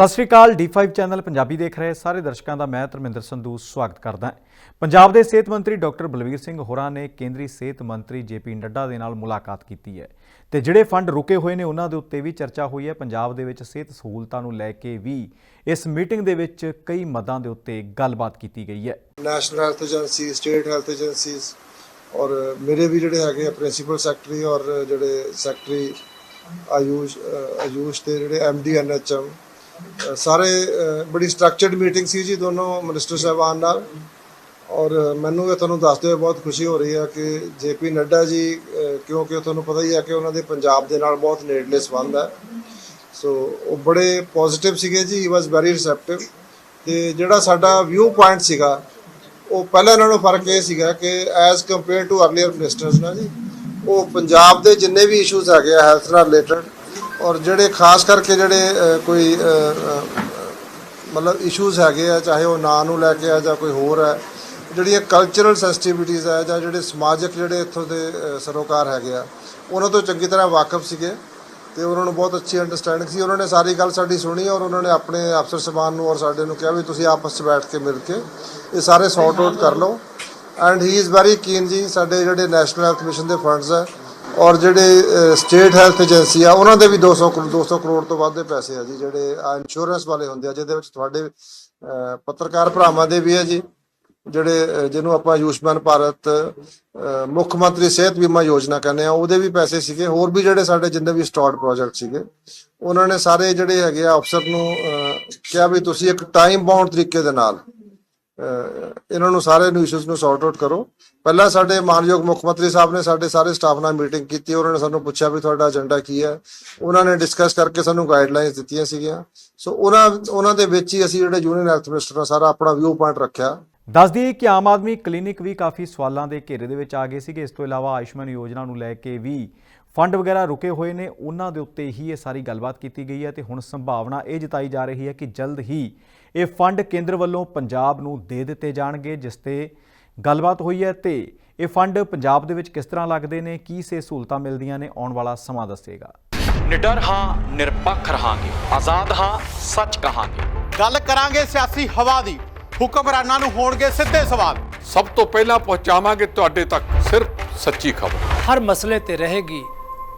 ਸਤਿ ਸ਼੍ਰੀ ਅਕਾਲ D5 channel Punjabi ਦੇਖ ਰਹੇ ਸਾਰੇ ਦਰਸ਼ਕਾਂ ਦਾ ਮੈਂ ਧਰਮਿੰਦਰ ਸੰਧੂ ਸਵਾਗਤ ਕਰਦਾ ਹਾਂ। ਪੰਜਾਬ ਦੇ ਸਿਹਤ ਮੰਤਰੀ ਡਾਕਟਰ ਬਲਵੀਰ ਸਿੰਘ ਹੋਰਾਂ ਨੇ ਕੇਂਦਰੀ ਸਿਹਤ ਮੰਤਰੀ ਜੇਪੀ ਨੱਡਾ ਦੇ ਨਾਲ ਮੁਲਾਕਾਤ ਕੀਤੀ ਹੈ ਤੇ ਜਿਹੜੇ ਫੰਡ ਰੁਕੇ ਹੋਏ ਨੇ ਉਹਨਾਂ ਦੇ ਉੱਤੇ ਵੀ ਚਰਚਾ ਹੋਈ ਹੈ। ਪੰਜਾਬ ਦੇ ਵਿੱਚ ਸਿਹਤ ਸਹੂਲਤਾਂ ਨੂੰ ਲੈ ਕੇ ਵੀ ਇਸ ਮੀਟਿੰਗ ਦੇ ਵਿੱਚ ਕਈ ਮੱਦਾਂ ਦੇ ਉੱਤੇ ਗੱਲਬਾਤ ਕੀਤੀ ਗਈ ਹੈ। National health agency state health agencies ਔਰ ਮੇਰੇ ਵੀ ਜਿਹੜੇ ਹੈਗੇ ਆ ਪ੍ਰਿੰਸੀਪਲ ਸੈਕਟਰੀ ਔਰ ਜਿਹੜੇ ਸੈਕਟਰੀ ਆਯੂਸ਼ ਆਯੂਸ਼ ਤੇ ਜਿਹੜੇ ਐਮਡੀ ਐਨਐਚਐਮ ਸਾਰੇ ਬੜੀ ਸਟਰਕਚਰਡ ਮੀਟਿੰਗ ਸੀ ਜੀ ਦੋਨੋਂ ਮਿਨਿਸਟਰ ਸਾਹਿਬਾਨ ਨਾਲ। ਔਰ ਮੈਨੂੰ ਇਹ ਤੁਹਾਨੂੰ ਦੱਸਦੇ ਹੋਏ ਬਹੁਤ ਖੁਸ਼ੀ ਹੋ ਰਹੀ ਹੈ ਕਿ ਜੇਪੀ ਨੱਡਾ ਜੀ ਕਿਉਂਕਿ ਤੁਹਾਨੂੰ ਪਤਾ ਹੀ ਹੈ ਕਿ ਉਹਨਾਂ ਦੇ ਪੰਜਾਬ ਦੇ ਨਾਲ ਬਹੁਤ ਨੇੜਲੇ ਸੰਬੰਧ ਹੈ। ਸੋ ਉਹ ਬੜੇ ਪੋਜ਼ਿਟਿਵ ਸੀਗੇ ਜੀ ਹੀ ਵਾਸ ਵੈਰੀ ਰਿਸੈਪਟਿਵ ਤੇ ਜਿਹੜਾ ਸਾਡਾ ਵਿਊ ਪੁਆਇੰਟ ਸੀਗਾ, ਉਹ ਪਹਿਲਾਂ ਨਾਲੋਂ ਫ਼ਰਕ ਇਹ ਸੀਗਾ ਕਿ as compare to earlier ministers ਨਾ ਜੀ, ਉਹ ਪੰਜਾਬ ਦੇ ਜਿੰਨੇ ਵੀ ਇਸ਼ੂਜ਼ ਹੈਗੇ ਆ ਹੈਲਥ ਨਾਲ ਰਿਲੇਟਡ ਔਰ ਜਿਹੜੇ ਖਾਸ ਕਰਕੇ ਜਿਹੜੇ ਕੋਈ ਮਤਲਬ ਇਸ਼ੂਜ਼ ਹੈਗੇ ਆ, ਚਾਹੇ ਉਹ ਨਾਂ ਨੂੰ ਲੈ ਕੇ ਆ ਜਾਂ ਕੋਈ ਹੋਰ ਹੈ, ਜਿਹੜੀਆਂ ਕਲਚਰਲ ਸੈਂਸਿਟੀਵਿਟੀਜ਼ ਹੈ ਜਾਂ ਜਿਹੜੇ ਸਮਾਜਿਕ ਜਿਹੜੇ ਇੱਥੋਂ ਦੇ ਸਰੋਕਾਰ ਹੈਗੇ ਆ, ਉਹਨਾਂ ਤੋਂ ਚੰਗੀ ਤਰ੍ਹਾਂ ਵਾਕਿਫ ਸੀਗੇ ਤੇ ਉਹਨਾਂ ਨੂੰ ਬਹੁਤ ਅੱਛੀ ਅੰਡਰਸਟੈਂਡਿੰਗ ਸੀ। ਉਹਨਾਂ ਨੇ ਸਾਰੀ ਗੱਲ ਸਾਡੀ ਸੁਣੀ ਔਰ ਉਹਨਾਂ ਨੇ ਆਪਣੇ ਅਫਸਰ ਸਮਾਨ ਨੂੰ ਔਰ ਸਾਡੇ ਨੂੰ ਕਿਹਾ ਵੀ ਤੁਸੀਂ ਆਪਸ 'ਚ ਬੈਠ ਕੇ ਮਿਲ ਕੇ ਇਹ ਸਾਰੇ ਸੌਰਟ ਆਊਟ ਕਰ ਲਓ। And he is very keen ਜੀ, ਸਾਡੇ ਜਿਹੜੇ ਨੈਸ਼ਨਲ ਹੈਲਥ ਮਿਸ਼ਨ ਦੇ ਫੰਡਸ ਹੈ ਔਰ ਜਿਹੜੇ ਸਟੇਟ ਹੈਲਥ ਏਜੰਸੀ ਆ, ਉਹਨਾਂ ਦੇ ਵੀ 200 ਕਰੋ- 200 ਕਰੋੜ ਤੋਂ ਵੱਧ ਦੇ ਪੈਸੇ ਆ ਜੀ, ਜਿਹੜੇ ਇੰਸ਼ੋਰੈਂਸ ਵਾਲੇ ਹੁੰਦੇ ਆ, ਜਿਹਦੇ ਵਿੱਚ ਤੁਹਾਡੇ ਪੱਤਰਕਾਰ ਭਰਾਵਾਂ ਦੇ ਵੀ ਆ ਜੀ, ਜਿਹੜੇ ਜਿਹਨੂੰ ਆਪਾਂ ਆਯੁਸ਼ਮਾਨ ਭਾਰਤ ਮੁੱਖ ਮੰਤਰੀ ਸਿਹਤ ਬੀਮਾ ਯੋਜਨਾ ਕਹਿੰਦੇ ਆ, ਉਹਦੇ ਵੀ ਪੈਸੇ ਸੀਗੇ, ਹੋਰ ਵੀ ਜਿਹੜੇ ਸਾਡੇ ਜਿੰਨੇ ਵੀ ਸਟਾਰਟ ਪ੍ਰੋਜੈਕਟ ਸੀਗੇ, ਉਹਨਾਂ ਨੇ ਸਾਰੇ ਜਿਹੜੇ ਹੈਗੇ ਆ ਅਫਸਰ ਨੂੰ ਕਿਹਾ ਵੀ ਤੁਸੀਂ ਇੱਕ ਟਾਈਮ ਬਾਉਂਡ ਤਰੀਕੇ ਦੇ ਨਾਲ ਇਹਨਾਂ ਨੂੰ ਸਾਰੇ ਨੂੰ ਇਸ਼ੂਜ਼ ਨੂੰ ਸੌਰਟ ਆਊਟ ਕਰੋ। ਪਹਿਲਾਂ ਸਾਡੇ ਮਾਨਯੋਗ ਮੁੱਖ ਮੰਤਰੀ ਸਾਹਿਬ ਨੇ ਸਾਡੇ ਸਾਰੇ ਸਟਾਫ ਨਾਲ ਮੀਟਿੰਗ ਕੀਤੀ, ਉਹਨਾਂ ਨੇ ਸਾਨੂੰ ਪੁੱਛਿਆ ਵੀ ਤੁਹਾਡਾ ਏਜੰਡਾ ਕੀ ਹੈ। ਉਹਨਾਂ ਨੇ ਡਿਸਕਸ ਕਰਕੇ ਸਾਨੂੰ ਗਾਈਡਲਾਈਨਸ ਦਿੱਤੀਆਂ ਸੀਗੀਆਂ। ਸੋ ਉਹਨਾਂ ਉਹਨਾਂ ਦੇ ਵਿੱਚ ਹੀ ਅਸੀਂ ਜਿਹੜੇ ਯੂਨੀਅਨ ਹੈਲਥ ਮਿਨਿਸਟਰ ਨਾਲ ਸਾਰਾ ਆਪਣਾ ਵਿਊ ਪੁਆਇੰਟ ਰੱਖਿਆ। ਦੱਸ ਦਈਏ ਕਿ ਆਮ ਆਦਮੀ ਕਲੀਨਿਕ ਵੀ ਕਾਫੀ ਸਵਾਲਾਂ ਦੇ ਘੇਰੇ ਦੇ ਵਿੱਚ ਆ ਗਏ ਸੀਗੇ। ਇਸ ਤੋਂ ਇਲਾਵਾ ਆਯੁਸ਼ਮਾਨ ਯੋਜਨਾ ਨੂੰ ਲੈ ਕੇ ਵੀ ਫੰਡ ਵਗੈਰਾ ਰੁਕੇ ਹੋਏ ਨੇ ਉਹਨਾਂ ਦੇ ਉੱਤੇ ਹੀ ਇਹ ਸਾਰੀ ਗੱਲਬਾਤ ਕੀਤੀ ਗਈ ਹੈ ਤੇ ਹੁਣ ਸੰਭਾਵਨਾ ਇਹ ਜਤਾਈ ਜਾ ਰਹੀ ਹੈ ਕਿ ਜਲਦ ਹੀ ਇਹ ਫੰਡ ਕੇਂਦਰ ਵੱਲੋਂ ਪੰਜਾਬ ਨੂੰ ਦੇ ਦਿੱਤੇ ਜਾਣਗੇ ਜਿਸ ਤੇ ਗੱਲਬਾਤ ਹੋਈ ਹੈ ਤੇ ਇਹ ਫੰਡ ਪੰਜਾਬ ਦੇ ਵਿੱਚ ਕਿਸ ਤਰ੍ਹਾਂ ਲੱਗਦੇ ਨੇ ਕੀ ਸੇ ਸਹੂਲਤਾਂ ਮਿਲਦੀਆਂ ਨੇ ਆਉਣ ਵਾਲਾ ਸਮਾਂ ਦੱਸੇਗਾ। ਨਿਡਰ ਹਾਂ ਨਿਰਪੱਖ ਰਹਾਂਗੇ ਆਜ਼ਾਦ ਹਾਂ ਸੱਚ ਕਹਾਂਗੇ। ਗੱਲ ਕਰਾਂਗੇ ਸਿਆਸੀ ਹਵਾ ਦੀ ਹੁਕਮਰਾਨਾਂ ਨੂੰ ਹੋਣਗੇ ਸਿੱਧੇ ਸਵਾਲ। ਸਭ ਤੋਂ ਪਹਿਲਾਂ ਪਹੁੰਚਾਵਾਂਗੇ ਤੁਹਾਡੇ ਤੱਕ ਸਿਰਫ ਸੱਚੀ ਖਬਰ। ਹਰ ਮਸਲੇ ਤੇ ਰਹੇਗੀ